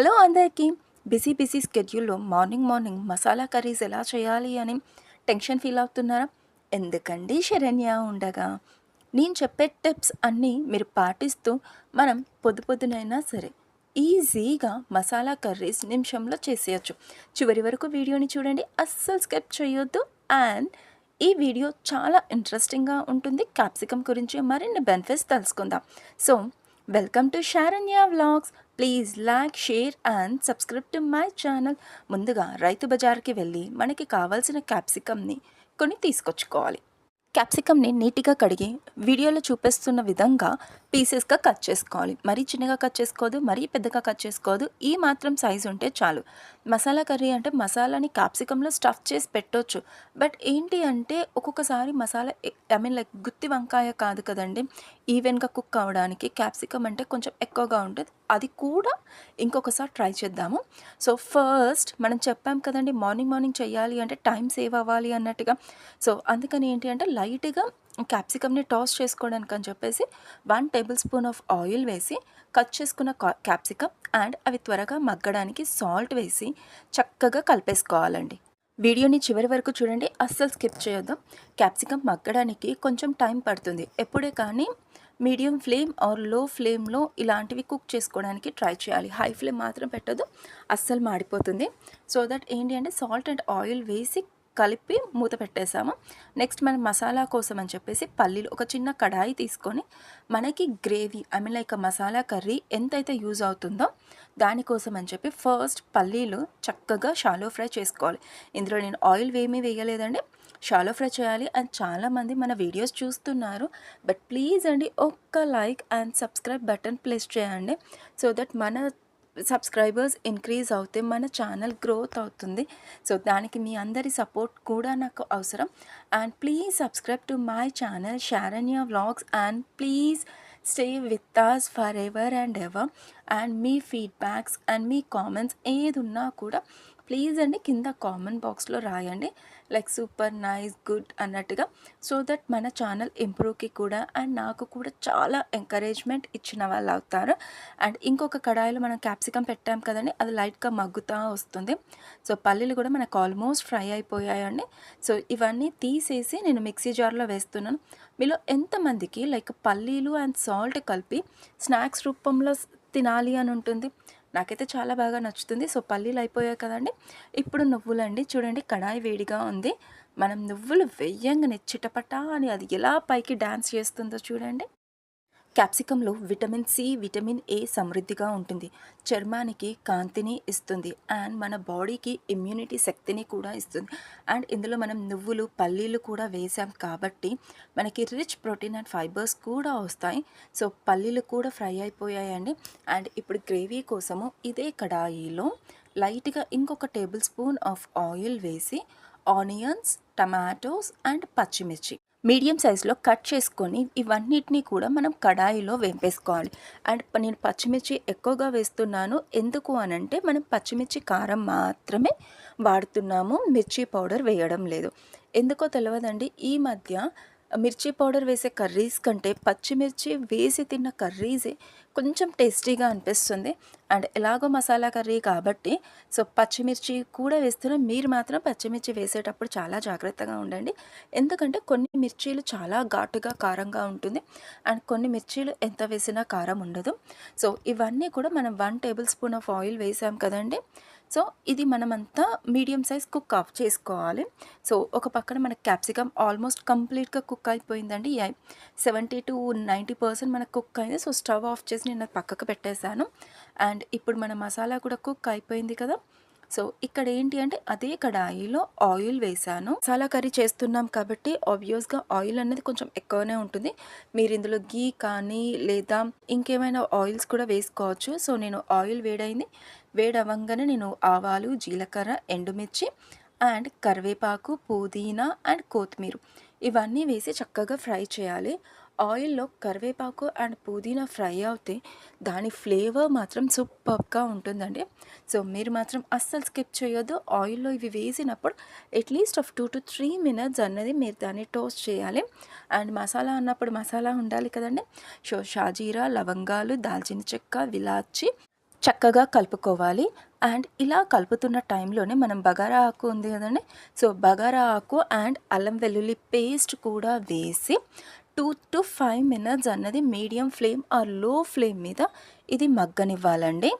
Hello అందరికీ. Busy busy స్కెడ్యూల్లో morning morning masala curries ఎలా చేయాలి అని టెన్షన్ ఫీల్ అవుతున్నారా? ఎందుకండి శరణ్య ఉండగా? నేను చెప్పే టిప్స్ అన్నీ మీరు పాటిస్తూ మనం పొద్దు పొద్దునైనా సరే ఈజీగా మసాలా కర్రీస్ నిమిషంలో చేసేయచ్చు. చివరి వరకు వీడియోని చూడండి. అస్సలు స్కెప్ చేయొద్దు. అండ్ ఈ వీడియో చాలా ఇంట్రెస్టింగ్గా ఉంటుంది. క్యాప్సికమ్ గురించి మరిన్ని బెనిఫిట్స్ తెలుసుకుందాం. So welcome to Saranya vlogs please like share and subscribe to my channel ముందుగా రైతు బజార్కి వెళ్ళి మనకి కావాల్సిన క్యాప్సికమ్ని కొని తీసుకొచ్చుకోవాలి. క్యాప్సికమ్ని నీట్గా కడిగి వీడియోలో చూపిస్తున్న విధంగా పీసెస్గా కట్ చేసుకోవాలి. మరీ చిన్నగా కట్ చేసుకోవద్దు మరీ పెద్దగా కట్ చేసుకోవద్దు ఈ మాత్రం సైజు ఉంటే చాలు. మసాలా కర్రీ అంటే మసాలాని క్యాప్సికంలో స్టఫ్ చేసి పెట్టొచ్చు. బట్ ఏంటి అంటే ఒక్కొక్కసారి మసాలా ఐ మీన్ లైక్ గుత్తి వంకాయ కాదు కదండి. ఈవెన్గా కుక్ అవ్వడానికి క్యాప్సికమ్ అంటే కొంచెం ఎక్కువగా ఉంటుంది. అది కూడా ఇంకొకసారి ట్రై చేద్దాము. సో ఫస్ట్ మనం చెప్పాం కదండి మార్నింగ్ మార్నింగ్ చేయాలి అంటే టైం సేవ్ అవ్వాలి అన్నట్టుగా. సో అందుకని ఏంటి అంటే లైట్గా క్యాప్సికమ్ని టాస్ చేసుకోవడానికి అని చెప్పేసి one tablespoon of oil వేసి కట్ చేసుకున్న క్యాప్సికమ్ అండ్ అవి త్వరగా మగ్గడానికి సాల్ట్ వేసి చక్కగా కలిపేసుకోవాలండి. వీడియోని చివరి వరకు చూడండి అస్సలు స్కిప్ చేయొద్దాం. క్యాప్సికమ్ మగ్గడానికి కొంచెం టైం పడుతుంది. ఎప్పుడే కానీ మీడియం ఫ్లేమ్ ఆర్లో ఫ్లేమ్లో ఇలాంటివి కుక్ చేసుకోవడానికి ట్రై చేయాలి. హై ఫ్లేమ్ మాత్రం పెట్టదు అస్సలు మాడిపోతుంది. సో దట్ ఏంటి అంటే సాల్ట్ అండ్ ఆయిల్ వేసి కలిపి మూత పెట్టేసాము నెక్స్ట్ మనం మసాలా కోసం అని చెప్పేసి పల్లీలు ఒక చిన్న కడాయి తీసుకొని మనకి gravy I mean like masala curry ఎంతైతే యూజ్ అవుతుందో దానికోసం అని చెప్పి ఫస్ట్ పల్లీలు చక్కగా షాలో ఫ్రై చేసుకోవాలి. ఇందులో నేను ఆయిల్ ఏమీ వేయలేదండి. షాలో ఫ్రై చేయాలి అండ్ చాలామంది మన వీడియోస్ చూస్తున్నారు. బట్ ప్లీజ్ అండి ఒక్క like and subscribe button place చేయండి. సో దట్ మన సబ్స్క్రైబర్స్ ఇంక్రీజ్ అవుతే మన ఛానల్ గ్రోత్ అవుతుంది. సో దానికి మీ అందరి సపోర్ట్ కూడా నాకు అవసరం. And please subscribe to my channel Sharanya vlogs and please stay with us forever and ever and me feedbacks and మీ కామెంట్స్ ఏది ఉన్నా కూడా ప్లీజ్ అండి కింద కామెంట్ బాక్స్లో రాయండి. లైక్ సూపర్ నైస్ గుడ్ అన్నట్టుగా. సో దట్ మన ఛానల్ ఇంప్రూవ్కి కూడా అండ్ నాకు కూడా చాలా ఎంకరేజ్మెంట్ ఇచ్చిన వాళ్ళు అవుతారు. అండ్ ఇంకొక కడాయిలో మనం క్యాప్సికమ్ పెట్టాం కదండి అది లైట్గా మగ్గుతూ వస్తుంది. సో పల్లీలు కూడా మనకు ఆల్మోస్ట్ ఫ్రై అయిపోయాయండి. సో ఇవన్నీ తీసేసి నేను మిక్సీ జార్లో వేస్తున్నాను. మీలో ఎంతమందికి లైక్ పల్లీలు అండ్ సాల్ట్ కలిపి స్నాక్స్ రూపంలో తినాలి అని ఉంటుంది? నాకైతే చాలా బాగా నచ్చుతుంది. సో పల్లీలు అయిపోయాయి కదండి. ఇప్పుడు నువ్వులండి. చూడండి కడాయి వేడిగా ఉంది. మనం నువ్వులు వెయ్యంగానే నెచ్చిటపట అని అది ఎలా పైకి డ్యాన్స్ చేస్తుందో చూడండి. క్యాప్సికంలో విటమిన్ సి విటమిన్ ఏ సమృద్ధిగా ఉంటుంది. చర్మానికి కాంతిని ఇస్తుంది. అండ్ మన బాడీకి ఇమ్యూనిటీ శక్తిని కూడా ఇస్తుంది. అండ్ ఇందులో మనం నువ్వులు పల్లీలు కూడా వేసాం కాబట్టి మనకి రిచ్ ప్రోటీన్ అండ్ ఫైబర్స్ కూడా వస్తాయి. సో పల్లీలు కూడా ఫ్రై అయిపోయాయండి. అండ్ ఇప్పుడు గ్రేవీ కోసము ఇదే కడాయిలో లైట్గా ఇంకొక టేబుల్ స్పూన్ ఆఫ్ ఆయిల్ వేసి ఆనియన్స్ టమాటోస్ అండ్ పచ్చిమిర్చి. మీడియం సైజులో కట్ చేసుకొని ఇవన్నిటినీ కూడా మనం కడాయిలో వేపేసుకోవాలి. అండ్ నేను పచ్చిమిర్చి ఎక్కువగా వేస్తున్నాను. ఎందుకు అనంటే మనం పచ్చిమిర్చి కారం మాత్రమే వాడుతున్నాము. మిర్చి పౌడర్ వేయడం లేదు. ఎందుకో తెలియదండి ఈ మధ్య మిర్చి పౌడర్ వేసే కర్రీస్ కంటే పచ్చిమిర్చి వేసి తిన్న కర్రీసే కొంచెం టేస్టీగా అనిపిస్తుంది. అండ్ ఎలాగో మసాలా కర్రీ కాబట్టి సో పచ్చిమిర్చి కూడా వేస్తున్నాం మీరు మాత్రం పచ్చిమిర్చి వేసేటప్పుడు చాలా జాగ్రత్తగా ఉండండి. ఎందుకంటే కొన్ని మిర్చీలు చాలా ఘాటుగా కారంగా ఉంటుంది. అండ్ కొన్ని మిర్చీలు ఎంత వేసినా కారం ఉండదు. సో ఇవన్నీ కూడా మనం one tablespoon of oil వేసాం కదండి. సో ఇది మనమంతా మీడియం సైజ్ కుక్ ఆఫ్ చేసుకోవాలి. సో ఒక పక్కన మనకి క్యాప్సికమ్ ఆల్మోస్ట్ కంప్లీట్గా కుక్ అయిపోయిందండి. సెవెంటీ టు నైంటీ పర్సెంట్ మనకు కుక్ అయింది. సో స్టవ్ ఆఫ్ చేసి నేను పక్కకు పెట్టేశాను. అండ్ ఇప్పుడు మన మసాలా కూడా కుక్ అయిపోయింది కదా. సో ఇక్కడ ఏంటి అంటే అదే కడాయిలో ఆయిల్ వేసాను మసాలా కర్రీ చేస్తున్నాం కాబట్టి ఆబ్వియస్గా ఆయిల్ అనేది కొంచెం ఎక్కువనే ఉంటుంది. మీరు ఇందులో గీ కానీ లేదా ఇంకేమైనా ఆయిల్స్ కూడా వేసుకోవచ్చు. సో నేను ఆయిల్ వేడైంది. వేడవ్వగానే నేను ఆవాలు జీలకర్ర ఎండుమిర్చి అండ్ కరివేపాకు పుదీనా అండ్ కొత్తిమీర ఇవన్నీ వేసి చక్కగా ఫ్రై చేయాలి. ఆయిల్లో కరివేపాకు అండ్ పుదీనా ఫ్రై అవుతే దాని ఫ్లేవర్ మాత్రం సూపర్గా ఉంటుందండి. సో మీరు మాత్రం అస్సలు స్కిప్ చేయొద్దు. ఆయిల్లో ఇవి వేసినప్పుడు at least of two to three minutes అన్నది మీరు దాన్ని టోస్ట్ చేయాలి. అండ్ మసాలా అన్నప్పుడు మసాలా ఉండాలి కదండి. సో షాజీరా లవంగాలు దాల్చిన చెక్క విలాచి చక్కగా కలుపుకోవాలి. అండ్ ఇలా కలుపుతున్న టైంలోనే మనం బగారా ఆకు ఉంది కదండి. సో బగారా ఆకు అండ్ అల్లం వెల్లుల్లి పేస్ట్ కూడా వేసి టూ టు ఫైవ్ మినిట్స్ అన్నది మీడియం ఫ్లేమ్ ఆర్లో ఫ్లేమ్ మీద ఇది మగ్గనివ్వాలండి.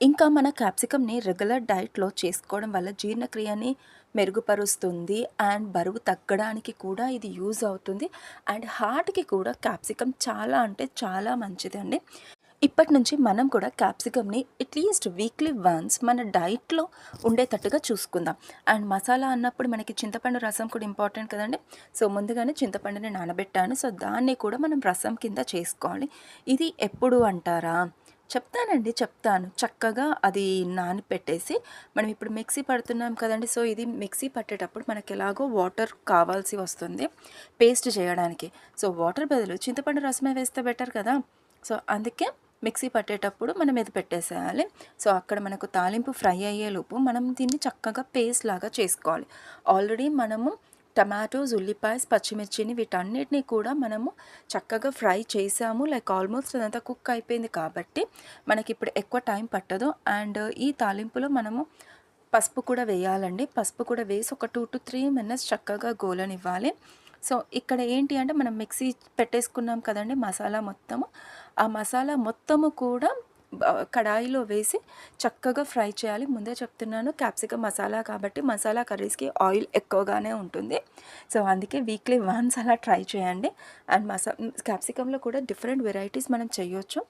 ఇంకా మన క్యాప్సికమ్ని రెగ్యులర్ డైట్లో చేసుకోవడం వల్ల జీర్ణక్రియని మెరుగుపరుస్తుంది అండ్ బరువు తగ్గడానికి కూడా ఇది యూజ్ అవుతుంది. అండ్ హార్ట్కి కూడా క్యాప్సికమ్ చాలా అంటే చాలా మంచిదండి. ఇప్పటి నుంచి మనం కూడా క్యాప్సికమ్ని అట్లీస్ట్ వీక్లీ వన్స్ మన డైట్లో ఉండేటట్టుగా చూసుకుందాం. అండ్ మసాలా అన్నప్పుడు మనకి చింతపండు రసం కూడా ఇంపార్టెంట్ కదండి. సో ముందుగానే చింతపండుని నానబెట్టాను. సో దాన్ని కూడా మనం రసం కింద చేసుకోవాలి. ఇది ఎప్పుడు అంటారా? చెప్తానండి చెప్తాను. చక్కగా అది నానపెట్టేసి మనం ఇప్పుడు మిక్సీ పడుతున్నాం కదండి. సో ఇది మిక్సీ పట్టేటప్పుడు మనకి ఎలాగో వాటర్ కావాల్సి వస్తుంది పేస్ట్ చేయడానికి. సో వాటర్ బదులు చింతపండు రసమే వేస్తే బెటర్ కదా. సో అందుకే మిక్సీ పట్టేటప్పుడు మనం ఇది పెట్టేసేయాలి. సో అక్కడ మనకు తాలింపు ఫ్రై అయ్యేలోపు మనం దీన్ని చక్కగా పేస్ట్ లాగా చేసుకోవాలి. ఆల్రెడీ మనము టమాటోస్ ఉల్లిపాయస్ పచ్చిమిర్చిని వీటన్నిటిని కూడా మనము చక్కగా ఫ్రై చేసాము. లైక్ ఆల్మోస్ట్ అదంతా కుక్ అయిపోయింది కాబట్టి మనకి ఇప్పుడు ఎక్కువ టైం పట్టదు. అండ్ ఈ తాలింపులో మనము పసుపు కూడా వేయాలండి. పసుపు కూడా వేసి ఒక టూ టు త్రీ మినిట్స్ చక్కగా గోలనివ్వాలి. సో ఇక్కడ ఏంటి అంటే మనం మిక్సీ పెట్టేసుకున్నాం కదండి మసాలా మొత్తము. ఆ మసాలా మొత్తము కూడా కడాయిలో వేసి చక్కగా ఫ్రై చేయాలి. ముందే చెప్తున్నాను క్యాప్సికం మసాలా కాబట్టి మసాలా కర్రీస్కి ఆయిల్ ఎక్కువగానే ఉంటుంది. సో అందుకే వీక్లీ వన్స్ అలా ట్రై చేయండి. అండ్ మసా క్యాప్సికంలో కూడా డిఫరెంట్ వెరైటీస్ మనం చేయొచ్చు.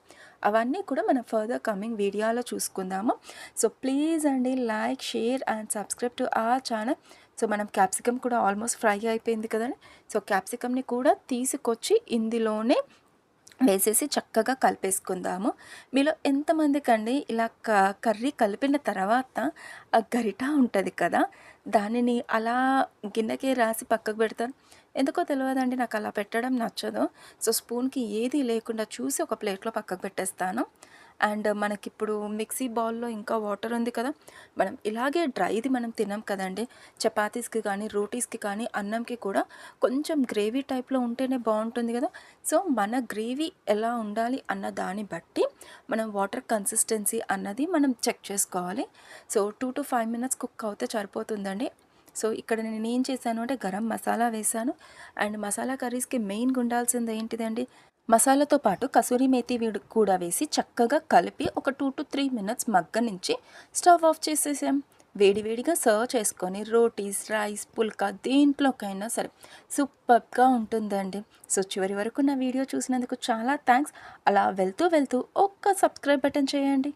అవన్నీ కూడా మనం ఫర్దర్ కమింగ్ వీడియోలో చూసుకుందాము. సో ప్లీజ్ అండి like share and subscribe to ఆ ఛానల్. సో మనం క్యాప్సికమ్ కూడా ఆల్మోస్ట్ ఫ్రై అయిపోయింది కదండి. సో క్యాప్సికమ్ని కూడా తీసుకొచ్చి ఇందులోనే వేసేసి చక్కగా కలిపేసుకుందాము. మీలో ఎంతమందికండి ఇలా క కర్రీ కలిపిన తర్వాత ఆ గరిట ఉంటుంది కదా దానిని అలా గిన్నెకి రాసి పక్కకు పెడతాను ఎందుకో తెలియదండి నాకు అలా పెట్టడం నచ్చదు. సో స్పూన్కి ఏది లేకుండా చూసి ఒక ప్లేట్లో పక్కకు పెట్టేస్తాను. అండ్ మనకిప్పుడు మిక్సీ బౌల్లో ఇంకా వాటర్ ఉంది కదా మనం ఇలాగే డ్రైది మనం తినాం కదండి. చపాతీస్కి కానీ రోటీస్కి కానీ అన్నంకి కూడా కొంచెం గ్రేవీ టైప్లో ఉంటేనే బాగుంటుంది కదా. సో మన గ్రేవీ ఎలా ఉండాలి అన్న దాన్ని బట్టి మనం వాటర్ కన్సిస్టెన్సీ అన్నది మనం చెక్ చేసుకోవాలి. So two to five minutes cook అవుతే సరిపోతుందండి. సో ఇక్కడ నేను ఏం చేశాను అంటే గరం మసాలా వేశాను. అండ్ మసాలా కర్రీస్కి మెయిన్గా ఉండాల్సింది ఏంటిదండి? మసాలాతో పాటు కసూరి మేతి కూడా వేసి చక్కగా కలిపి ఒక టూ టు త్రీ మినిట్స్ మగ్గ నుంచి స్టవ్ ఆఫ్ చేసేసాం. వేడివేడిగా సర్వ్ చేసుకొని రోటీస్ రైస్ పుల్కా దేంట్లోకైనా సరే సూపర్గా ఉంటుందండి. సో చివరి వరకు నా వీడియో చూసినందుకు చాలా థ్యాంక్స్ అలా వెళ్తూ వెళ్తూ ఒక్క సబ్స్క్రైబ్ బటన్ చేయండి.